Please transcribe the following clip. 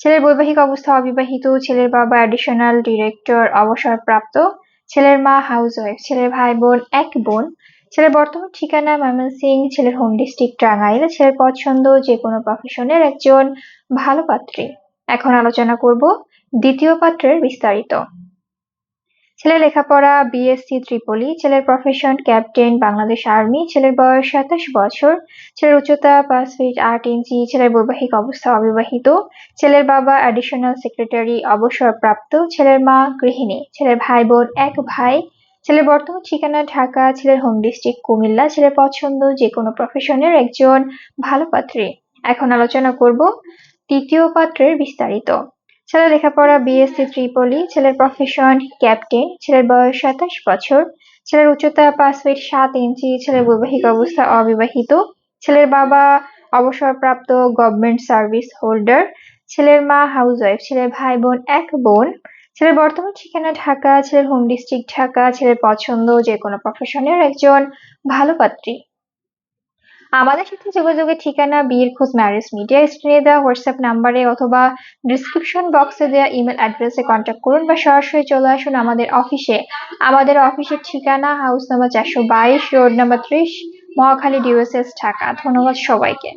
ছেলের বৈবাহিক অবস্থা অবিবাহিত, ছেলের বাবা অ্যাডিশনাল ডিরেক্টর অবসরপ্রাপ্ত, ছেলের মা হাউসওয়াইফ ছেলের ভাই বোন এক বোন, ছেলের বর্তমান ঠিকানা ময়মন সিং ছেলের হোম ডিস্ট্রিক্ট টাঙ্গাইল ছেলের পছন্দ যে কোনো প্রফেশনের একজন ভালো পাত্রী। এখন আলোচনা করব দ্বিতীয় পাত্রের বিস্তারিত। ছেলের লেখাপড়া বিএসসি ত্রিপলি, ছেলের প্রফেশন ক্যাপ্টেন বাংলাদেশ আর্মি ছেলের বয়স সাতাশ বছর, ছেলের উচ্চতা পাঁচ ফিট আট ইঞ্চি ছেলের বৈবাহিক অবস্থা অবিবাহিত, ছেলের বাবা অ্যাডিশনাল সেক্রেটারি অবসরপ্রাপ্ত, ছেলের মা গৃহিণী, ছেলের ভাই বোন এক ভাই, ছেলের বর্তমান ঠিকানা ঢাকা, ছেলের হোম ডিস্ট্রিক্ট কুমিল্লা, ছেলের পছন্দ যে কোনো প্রফেশনের একজন ভালো পাত্রী। এখন আলোচনা করব তৃতীয় পাত্রের বিস্তারিত। ছেলের লেখাপড়া বিএসসি ত্রিপলি ছেলের প্রফেশন ক্যাপ্টেন ছেলের বয়স সাতাশ বছর, ছেলের উচ্চতা পাঁচ ফিট সাত ইঞ্চি, ছেলের বৈবাহিক অবস্থা অবিবাহিত, ছেলের বাবা অবসরপ্রাপ্ত গভর্নমেন্ট সার্ভিস হোল্ডার ছেলের মা হাউস ওয়াইফ ছেলের ভাই বোন এক বোন, ছেলের বর্তমান ঠিকানা ঢাকা, ছেলের হোম ডিস্ট্রিক্ট ঢাকা, ছেলের পছন্দ যে কোনো প্রফেশনের একজন ভালো পাত্রী। আমাদের সাথে যোগাযোগের ঠিকানা বিয়ের খোঁজ ম্যারেজ মিডিয়া স্ক্রিনে দেওয়া হোয়াটসঅ্যাপ নাম্বারে অথবা ডিসক্রিপশন বক্সে দেওয়া ইমেল অ্যাড্রেসে কন্ট্যাক্ট করুন বা সরাসরি চলে আসুন আমাদের অফিসে আমাদের অফিসের ঠিকানা হাউস নাম্বার চারশো বাইশ রোড নাম্বার ত্রিশ, মহাখালী ডিউএসএস ঢাকা। ধন্যবাদ সবাইকে।